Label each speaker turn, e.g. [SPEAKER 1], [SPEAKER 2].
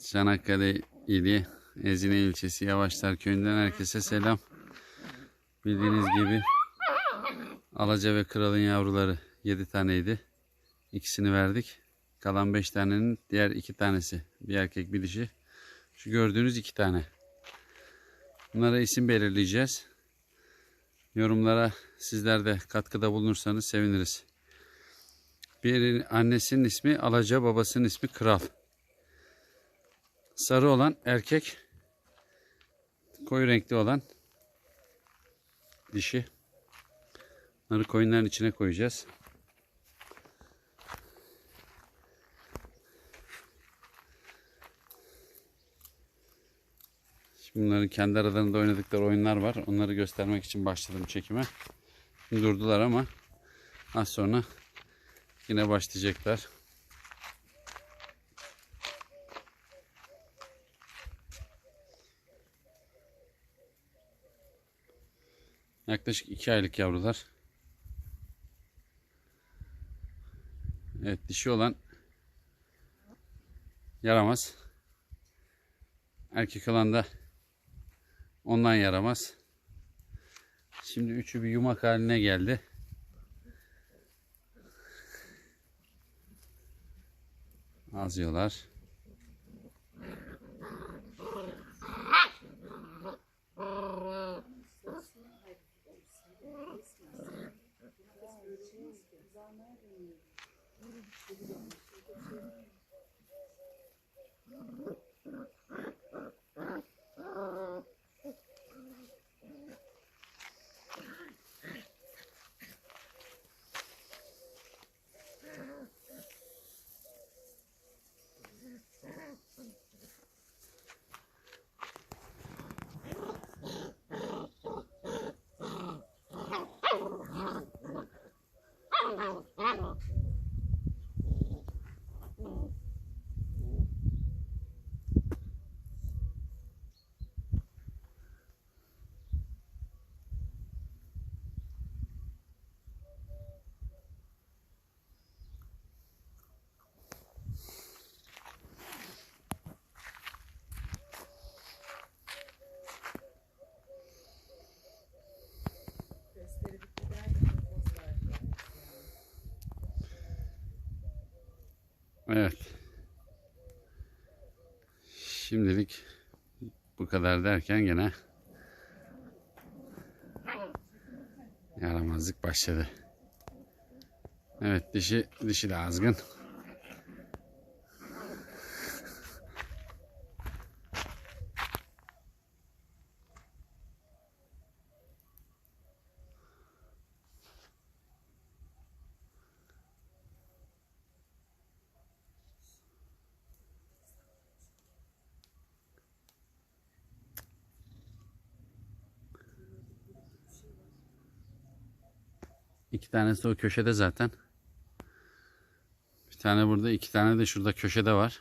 [SPEAKER 1] Çanakkale ili Ezine ilçesi Yavaşlar köyünden herkese selam. Bildiğiniz gibi Alaca ve Kral'ın yavruları 7 taneydi. İkisini verdik. Kalan 5 tanenin diğer 2 tanesi bir erkek bir dişi. Şu gördüğünüz 2 tane. Bunlara isim belirleyeceğiz. Yorumlara sizler de katkıda bulunursanız seviniriz. Bir annesinin ismi Alaca, babasının ismi Kral. Sarı olan erkek, koyu renkli olan dişi. Bunları koyunların içine koyacağız. Şimdi bunların kendi aralarında oynadıkları oyunlar var. Onları göstermek için başladım çekime. Durdular ama az sonra yine başlayacaklar. Yaklaşık iki aylık yavrular. Evet dişi olan yaramaz. Erkek olan da ondan yaramaz. Şimdi üçü bir yumak haline geldi. Oh, Evet. Şimdilik bu kadar derken gene yaramazlık başladı. Evet dişi dişi de azgın. İki tanesi o köşede zaten. Bir tane burada, iki tane de şurada köşede var.